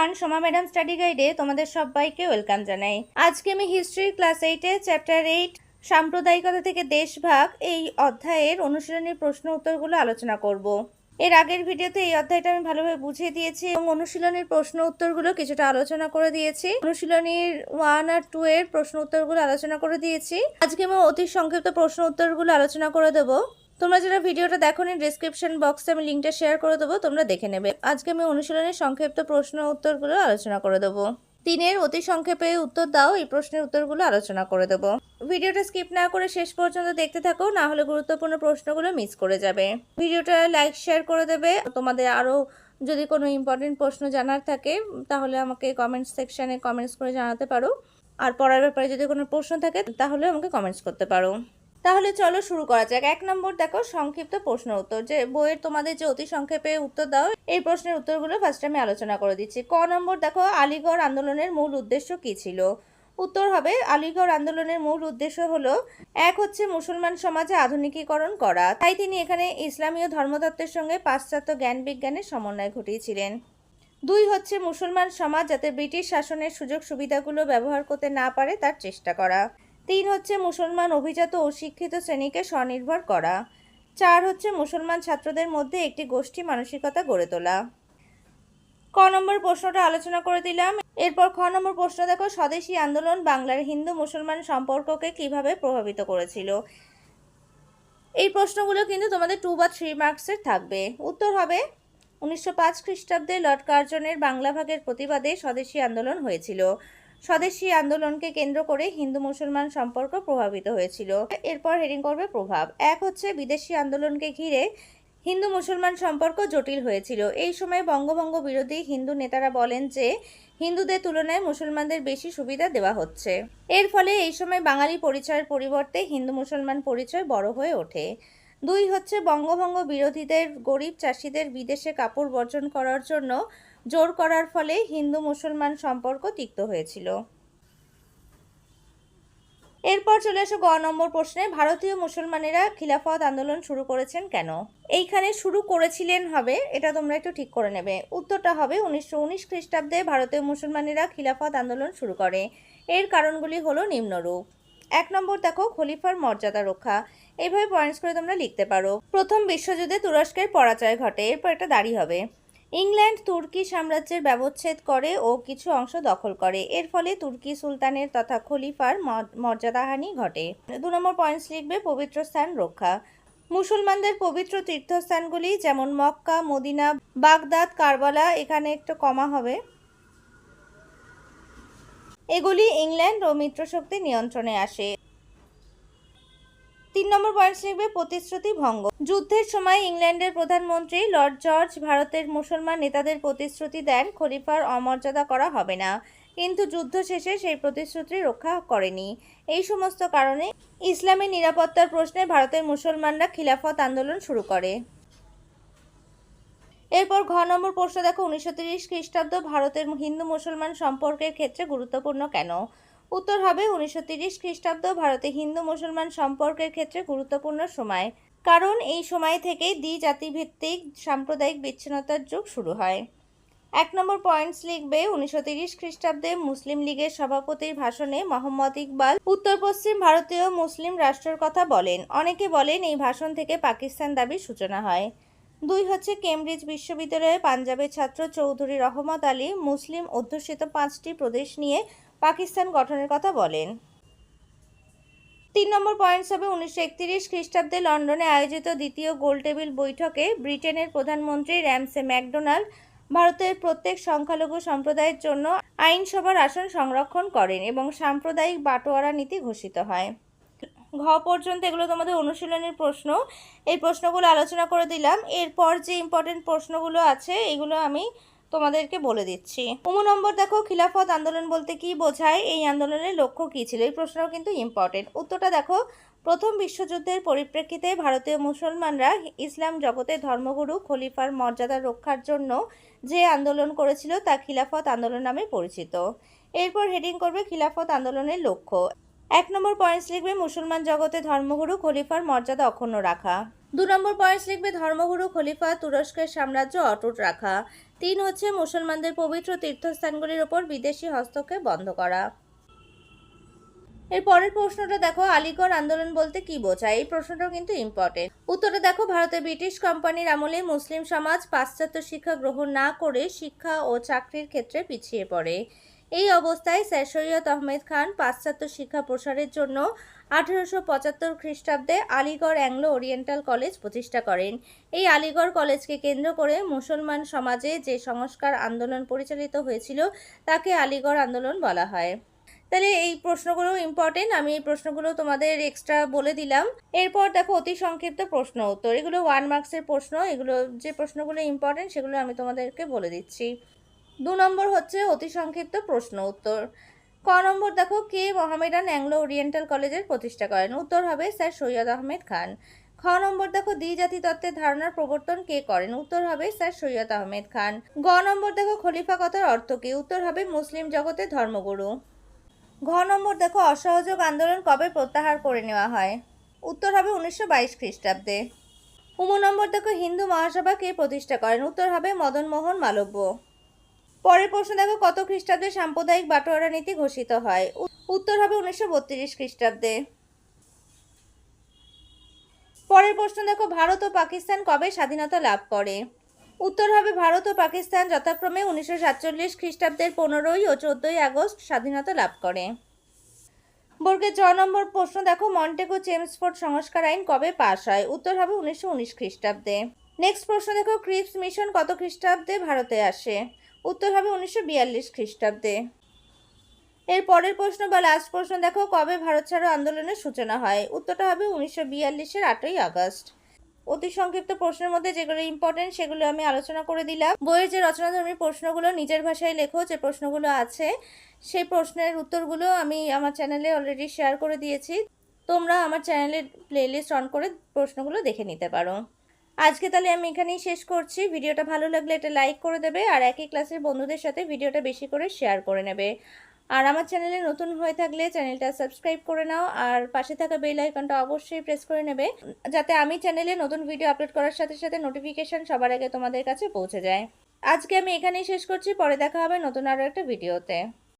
One Soma madam study গাইডে তোমাদের সবাইকে ওয়েলকাম জানাই। আজকে আমি হিস্ট্রি ক্লাস এইটে চ্যাপ্টার এইট সাম্প্রদায়িকতা থেকে দেশভাগ এই অধ্যায়ের অনুশীলনী প্রশ্ন উত্তরগুলো আলোচনা করব। এর আগের ভিডিওতে এই অধ্যায়টা আমি ভালোভাবে বুঝিয়ে দিয়েছি এবং অনুশীলনীর প্রশ্ন উত্তরগুলো কিছুটা আলোচনা করে দিয়েছি। অনুশীলনীর ওয়ান আর টু এর প্রশ্ন উত্তরগুলো আলোচনা করে দিয়েছি। আজকে আমি অতি সংক্ষিপ্ত প্রশ্ন উত্তরগুলো আলোচনা করে দেবো। তোমরা যারা ভিডিওটা দেখো নি ডিসক্রিপশন বক্সে আমি লিঙ্কটা শেয়ার করে দেবো, তোমরা দেখে নেবে। আজকে আমি অনুশীলনের সংক্ষিপ্ত প্রশ্ন উত্তরগুলো আলোচনা করে দেবো। তিনের অতি সংক্ষেপে উত্তর দাও, এই প্রশ্নের উত্তরগুলো আলোচনা করে দেবো। ভিডিওটা স্কিপ না করে শেষ পর্যন্ত দেখতে থাকো, না হলে গুরুত্বপূর্ণ প্রশ্নগুলো মিস করে যাবে। ভিডিওটা লাইক শেয়ার করে দেবে। তোমাদের আরও যদি কোনো ইম্পর্টেন্ট প্রশ্ন জানার থাকে, তাহলে আমাকে কমেন্টস সেকশানে কমেন্টস করে জানাতে পারো। আর পড়ার ব্যাপারে যদি কোনো প্রশ্ন থাকে, তাহলে আমাকে কমেন্টস করতে পারো। তাহলে চলো শুরু করা যাক। এক নম্বর দেখো, সংক্ষিপ্ত প্রশ্ন উত্তর। যে বইয়ের তোমাদের যে অতি সংক্ষেপে উত্তর দাও, এই প্রশ্নের উত্তরগুলো ফার্স্ট আমি আলোচনা করে দিচ্ছি। ক নম্বর দেখো, আলিগড় আন্দোলনের মূল উদ্দেশ্য কি ছিল? উত্তর হবে, আলিগড় আন্দোলনের মূল উদ্দেশ্য হলো, এক হচ্ছে মুসলমান সমাজে আধুনিকীকরণ করা। তাই তিনি এখানে ইসলামীয় ধর্মতত্ত্বের সঙ্গে পাশ্চাত্য জ্ঞান বিজ্ঞানের সমন্বয় ঘটিয়েছিলেন। দুই হচ্ছে মুসলমান সমাজ যাতে ব্রিটিশ শাসনের সুযোগ সুবিধাগুলো ব্যবহার করতে না পারে তার চেষ্টা করা। তিন হচ্ছে মুসলমান অভিজাত ও শিক্ষিত শ্রেণীকে স্বনির্ভর করা। চার হচ্ছে মুসলমান ছাত্রদের মধ্যে একটি গোষ্ঠী মানসিকতা গড়ে তোলা। ক নম্বর প্রশ্নটা আলোচনা করে দিলাম। এরপর খ নম্বর প্রশ্ন, দেখো, স্বদেশী আন্দোলন বাংলার হিন্দু মুসলমান সম্পর্ককে কীভাবে প্রভাবিত করেছিল? এই প্রশ্নগুলো কিন্তু তোমাদের টু বা থ্রি মার্কসের থাকবে। উত্তর হবে, উনিশশো পাঁচ খ্রিস্টাব্দে লর্ড কার্জনের বাংলা ভাগের প্রতিবাদে স্বদেশী আন্দোলন হয়েছিল। স্বদেশী আন্দোলনকে কেন্দ্র করে হিন্দু মুসলমান সম্পর্ক প্রভাবিত হয়েছিল। এরপর হেডিং করবে প্রভাব। এক হচ্ছে বিদেশি আন্দোলনকে ঘিরে হিন্দু মুসলমান সম্পর্ক জটিল হয়েছিল। এই সময় বঙ্গভঙ্গ বিরোধী হিন্দু নেতারা বলেন যে, হিন্দুদের তুলনায় মুসলমানদের বেশি সুবিধা দেওয়া হচ্ছে। এর ফলে এই সময় বাঙালি পরিচয়ের পরিবর্তে হিন্দু মুসলমান পরিচয় বড় হয়ে ওঠে। দুই হচ্ছে বঙ্গভঙ্গ বিরোধীদের গরিব চাষিদের বিদেশে কাপড় বর্জন করার জন্য জোর করার ফলে হিন্দু মুসলমান সম্পর্ক তিক্ত হয়েছিল। এরপর চলে আসো গ নম্বর প্রশ্নে, ভারতীয় মুসলমানেরা খিলাফত আন্দোলন শুরু করেছেন কেন? এইখানে শুরু করেছিলেন হবে, এটা তোমরা একটু ঠিক করে নেবে। উত্তরটা হবে উনিশশো উনিশ খ্রিস্টাব্দে ভারতীয় মুসলমানেরা খিলাফত আন্দোলন শুরু করে। এর কারণগুলি হলো নিম্নরূপ। এক নম্বর দেখো, খলিফার মর্যাদা রক্ষা। এইভাবে পয়েন্টস করে তোমরা লিখতে পারো। প্রথম বিশ্বযুদ্ধে তুরস্কের পরাজয় ঘটে, এরপর একটা দাঁড়ি হবে। ইংল্যান্ড তুর্কি সাম্রাজ্যের ব্যবচ্ছেদ করে ও কিছু অংশ দখল করে। এর ফলে তুর্কি সুলতানের তথা খলিফার মর্যাদাহানি ঘটে। দু নম্বর পয়েন্টস লিখবে পবিত্র স্থান রক্ষা। মুসলমানদের পবিত্র তীর্থস্থানগুলি যেমন মক্কা, মদিনা, বাগদাদ, কারবালা, এখানে একটু কমা হবে। এগুলি ইংল্যান্ড ও মিত্রশক্তির নিয়ন্ত্রণে আসে। তিন নম্বর পয়েন্টস লিখবে প্রতিশ্রুতি ভঙ্গ। যুদ্ধের সময় ইংল্যান্ডের প্রধানমন্ত্রী লর্ড জর্জ ভারতের মুসলমান নেতাদের প্রতিশ্রুতি দেন, খলিফার অমর্যাদা করা হবে না। কিন্তু যুদ্ধ শেষে সেই প্রতিশ্রুতি রক্ষা করেনি। এই সমস্ত কারণে ইসলামী নিরাপত্তার প্রশ্নে ভারতের মুসলমানরা খিলাফত আন্দোলন শুরু করে। এরপর ঘ নম্বর প্রশ্ন দেখো, উনিশশো খ্রিস্টাব্দ ভারতের হিন্দু মুসলমান সম্পর্কের ক্ষেত্রে গুরুত্বপূর্ণ কেন? উত্তর হবে উনিশশো তিরিশ খ্রিস্টাব্দ ভারতে হিন্দু মুসলমান সম্পর্কের ক্ষেত্রে গুরুত্বপূর্ণ সময়। কারণ এই সময় থেকেই দ্বি জাতিভিত্তিক সাম্প্রদায়িক বিচ্ছিন্নতার যুগ শুরু হয়। এক নম্বর পয়েন্টস লিখবে উনিশশো তিরিশ খ্রিস্টাব্দে মুসলিম লীগের সভাপতির ভাষণে মোহাম্মদ ইকবাল উত্তর পশ্চিম ভারতীয় মুসলিম রাষ্ট্রের কথা বলেন। অনেকে বলেন এই ভাষণ থেকে পাকিস্তান দাবির সূচনা হয়। দুই হচ্ছে কেমব্রিজ বিশ্ববিদ্যালয়ে পাঞ্জাবের ছাত্র চৌধুরী রহমত আলী মুসলিম অধ্যুষিত পাঁচটি প্রদেশ নিয়ে পাকিস্তান গঠনের কথা বলেন। তিন নম্বর পয়েন্টস হবে উনিশশো একত্রিশ খ্রিস্টাব্দে লন্ডনে আয়োজিত দ্বিতীয় গোলটেবিল বৈঠকে ব্রিটেনের প্রধানমন্ত্রী র্যামসে ম্যাকডোনাল্ড ভারতের প্রত্যেক সংখ্যালঘু সম্প্রদায়ের জন্য আইনসভার আসন সংরক্ষণ করেন এবং সাম্প্রদায়িক বাটোয়ারা নীতি ঘোষিত হয়। ঘ পর্যন্ত এগুলো তোমাদের অনুশীলনের প্রশ্ন। এই প্রশ্নগুলো আলোচনা করে দিলাম। এরপর যে ইম্পর্টেন্ট প্রশ্নগুলো আছে, এগুলো আমি তোমাদেরকে বলে দিচ্ছি। উমু নম্বর দেখো, খিলাফত আন্দোলন বলতে কি বোঝায়? এই আন্দোলনের লক্ষ্য কী ছিল? এই প্রশ্নও কিন্তু ইম্পর্টেন্ট উত্তরটা দেখো, প্রথম বিশ্বযুদ্ধের পরিপ্রেক্ষিতে ভারতীয় মুসলমানরা ইসলাম জগতে ধর্মগুরু খলিফার মর্যাদা রক্ষার জন্য যে আন্দোলন করেছিল, তা খিলাফত আন্দোলন নামে পরিচিত। এরপর হেডিং করবে, খিলাফত আন্দোলনের লক্ষ্য। এক নম্বর পয়েন্টস লিখবে মুসলমান জগতে ধর্মগুরু খলিফার মর্যাদা অক্ষুণ্ণ রাখা। দু নম্বর পয়েন্টস লিখবে ধর্মগুরু খলিফা তুরস্কের সাম্রাজ্য অটুট রাখা। তিন হচ্ছে মুসলমানদের পবিত্র তীর্থস্থানগুলির ওপর বিদেশি হস্তক্ষেপ বন্ধ করা। এর পরের প্রশ্নটা দেখো, আলিগড় আন্দোলন বলতে কি বোঝায়? এই প্রশ্নটাও কিন্তু ইম্পর্টেন্ট উত্তরটা দেখো ভারতে ব্রিটিশ কোম্পানির আমলে মুসলিম সমাজ পাশ্চাত্য শিক্ষা গ্রহণ না করে শিক্ষা ও চাকরির ক্ষেত্রে পিছিয়ে পড়ে। এই অবস্থায় স্যার সৈয়দ আহমেদ খান পাশ্চাত্য শিক্ষা প্রসারের জন্য আঠেরোশো পঁচাত্তর খ্রিস্টাব্দে আলিগড় অ্যাংলো ওরিয়েন্টাল কলেজ প্রতিষ্ঠা করেন। এই আলিগড় কলেজকে কেন্দ্র করে মুসলমান সমাজে যে সংস্কার আন্দোলন পরিচালিত হয়েছিল, তাকে আলিগড় আন্দোলন বলা হয়। তাহলে এই প্রশ্নগুলো ইম্পর্টেন্ট আমি এই প্রশ্নগুলো তোমাদের এক্সট্রা বলে দিলাম। এরপর দেখো অতি সংক্ষিপ্ত প্রশ্ন উত্তর। এগুলো ওয়ান মার্কসের প্রশ্ন, এগুলো যে প্রশ্নগুলো ইম্পর্টেন্ট সেগুলো আমি তোমাদেরকে বলে দিচ্ছি। দু নম্বর হচ্ছে অতি সংক্ষিপ্ত প্রশ্ন উত্তর। ক নম্বর, দেখো, কে মোহামেডান অ্যাংলো ওরিয়েন্টাল কলেজের প্রতিষ্ঠা করেন? উত্তর হবে স্যার সৈয়দ আহমেদ খান। খ নম্বর, দেখো দ্বিজাতি তত্ত্বের ধারণার প্রবর্তন কে করেন? উত্তর হবে স্যার সৈয়দ আহমেদ খান। গ নম্বর, দেখো, খলিফা কথার অর্থ কি? উত্তর হবে মুসলিম জগতের ধর্মগুরু। ঘ নম্বর, দেখো, অসহযোগ আন্দোলন কবে প্রত্যাহার করে নেওয়া হয়? উত্তর হবে উনিশশো বাইশ খ্রিস্টাব্দে। উম, নম্বর, দেখো, হিন্দু মহাসভা কে প্রতিষ্ঠা করেন? উত্তর হবে মদন মোহন মালব্য। পরের প্রশ্ন দেখো, কত খ্রিস্টাব্দে সাম্প্রদায়িক বাটোয়ারা নীতি ঘোষিত হয়? উত্তর হবে উনিশশো বত্রিশ খ্রিস্টাব্দে। পরের প্রশ্ন দেখো, ভারত ও পাকিস্তান কবে স্বাধীনতা লাভ করে? উত্তর হবে, ভারত ও পাকিস্তান যথাক্রমে উনিশশো সাতচল্লিশ খ্রিস্টাব্দের পনেরোই ও চোদ্দই আগস্ট স্বাধীনতা লাভ করে। বর্গের ছ নম্বর প্রশ্ন দেখো, মন্টেগো চেমসফোর্ড সংস্কার আইন কবে পাশ হয়? উত্তর হবে উনিশশো উনিশ খ্রিস্টাব্দে। নেক্সট প্রশ্ন দেখো, ক্রিপস মিশন কত খ্রিস্টাব্দে ভারতে আসে? উত্তর হবে উনিশশো বিয়াল্লিশ খ্রিস্টাব্দে। এর পরের প্রশ্ন বা লাস্ট প্রশ্ন, দেখো কবে ভারত ছাড়ো আন্দোলনের সূচনা হয়? উত্তরটা হবে উনিশশো বিয়াল্লিশের আটই আগস্ট। অতি সংক্ষিপ্ত প্রশ্নের মধ্যে যেগুলো ইম্পর্টেন্ট সেগুলো আমি আলোচনা করে দিলাম। বইয়ের যে রচনাধর্মী প্রশ্নগুলো, নিজের ভাষায় লেখো যে প্রশ্নগুলো আছে, সেই প্রশ্নের উত্তরগুলো আমি আমার চ্যানেলে অলরেডি শেয়ার করে দিয়েছি। তোমরা আমার চ্যানেলের প্লেলিস্ট অন করে প্রশ্নগুলো দেখে নিতে পারো। আজকে তাহলে আমি এখানেই শেষ করছি। ভিডিওটা ভালো লাগলে এটা লাইক করে দেবে আর একই ক্লাসের বন্ধুদের সাথে ভিডিওটা বেশি করে শেয়ার করে নেবে। আর আমার চ্যানেলে নতুন হয়ে থাকলে চ্যানেলটা সাবস্ক্রাইব করে নাও আর পাশে থাকা বেল আইকনটা অবশ্যই প্রেস করে নেবে যাতে আমি চ্যানেলে নতুন ভিডিও আপলোড করার সাথে সাথে নোটিফিকেশন সবার আগে তোমাদের কাছে পৌঁছে যায়। আজকে আমি এখানেই শেষ করছি। পরে দেখা হবে নতুন আরও একটা ভিডিওতে।